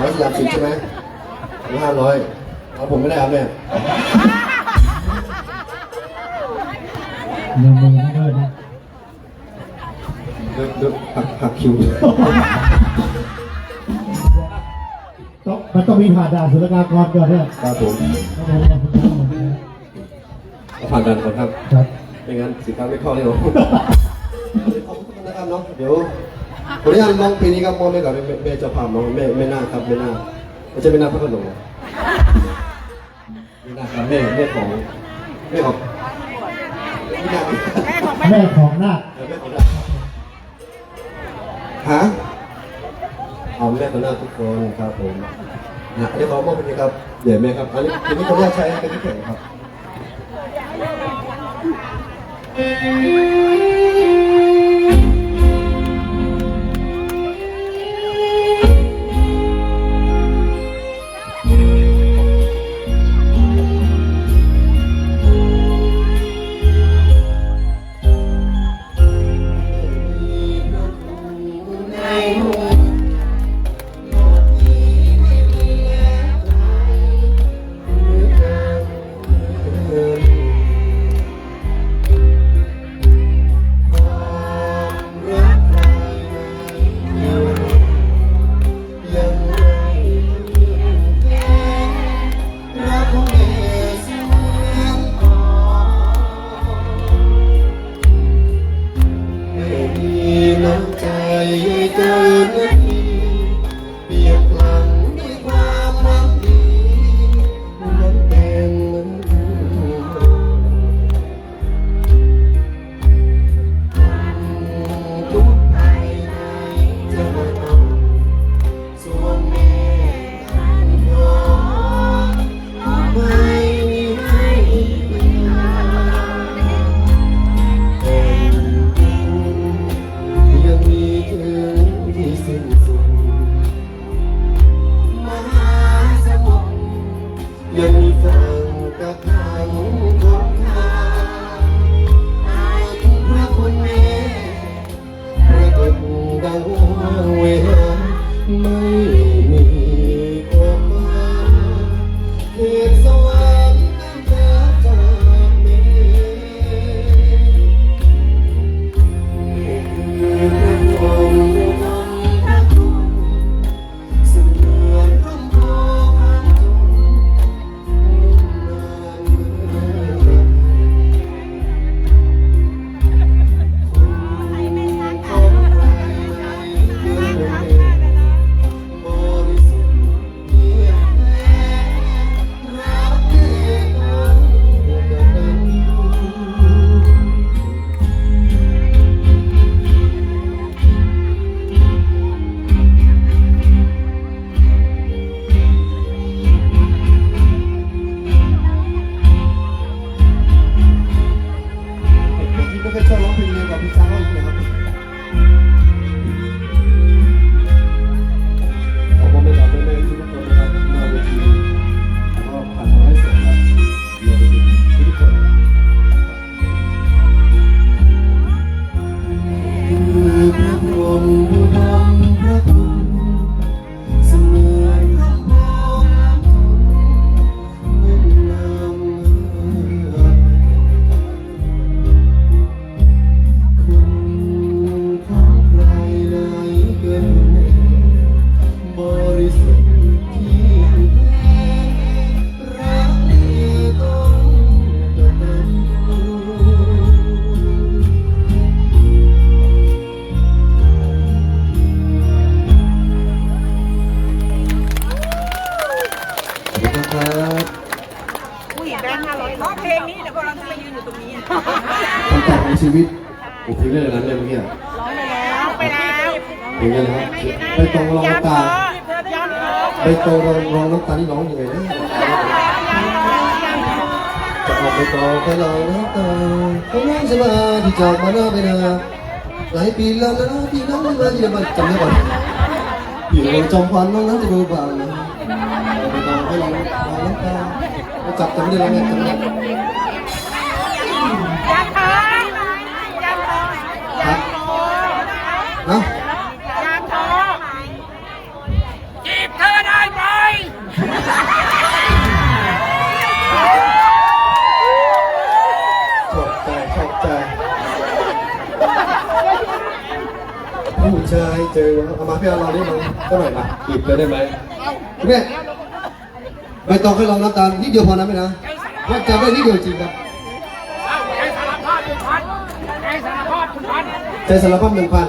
ร้อยสามสิบใช่ไหมห้าร้อยเอาผมไม่ได้ครับเนี่ยเงินเงินเงินนะเดี๋ยวเดี๋ยวหักหักคิวต้องมันต้องมีผ่านด่านศุลกากรก่อนเนี่ยครับผมครับผมขอบคุณทั้งหมดนะเอาผ่านด่านก่อนครับ ครับ ไม่งั้นสินค้าไม่เข้าแน่นอนขอบคุณนะครับน้องเดี๋ยว ขออนุญาตมองปีนี้ครับมองแม่ก่อนแม่แม่เจ้าภาพน้องแม่แม่นาคครับแม่นาคไม่ใช่แม่นาคพระโขนงแม่นาคครับแม่แม่ของแม่ของแม่นาคแม่ของนาคแม่ของนาคฮะเอาแม่ของนาคทุกคนครับผมนะอันนี้ขอมอบเป็นนี้ครับเดี๋ยวแม่ครับอันนี้อันนี้ขออนุญาตใช้เป็นที่แข็งครับ ไม่เคย คุณครับผู้หญิงแบงค์ห้าร้อยร้องเพลงนี้เดี๋ยวพวกเราจะไปยืนอยู่ตรงนี้คำตอบของชีวิตผมคุยเรื่องอะไรนั้นเลยเมื่อกี้อะร้องไปแล้วไปแล้วเพลงอะไรนะครับใบตองรองน้ำตาย้ำเถอะใบตองรองรองน้ำตานี่ร้องยังไงนะจะออกไปตองไปรองน้ำตาเขาน้องจะมาที่จอกมาหน้าไปนาหลายปีแล้วนะที่น้องไม่มาเยี่ยมบ้านจำได้ก่อนอยู่ในจอมพันน้องนั้นจะดูบ้าง เบาๆให้เราเราล้วเราจับจังได้แล้วเนี่ยจังได้ครับเนาะขอบใจขอบใจผู้ชายเจอเอามาพี่เอาเราได้ไหมก็หน่อยมาหยิบเลยได้ไหมคุณแม่ ไม่ต้องให้ลองน้ำตาลนิดเดียวพอนะไหมนะว่าจะได้นิดเดียวจริงครับใจสารภาพคุณพันใจสารภาพคุณพันใจสารภาพหนึ่งพัน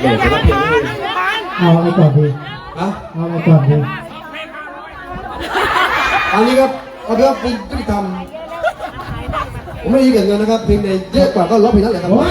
เดี๋ยวจะรับเพลงนี้เอาอะไรก่อนดีฮะเอาอะไรก่อนดีอันนี้ครับเอาเป็นว่าเป็นพฤติกรรมผมไม่ได้ยินเงินนะครับเพลงในเยอะกว่าก็ร้องเพลงนั้นแหละครับโอ้ย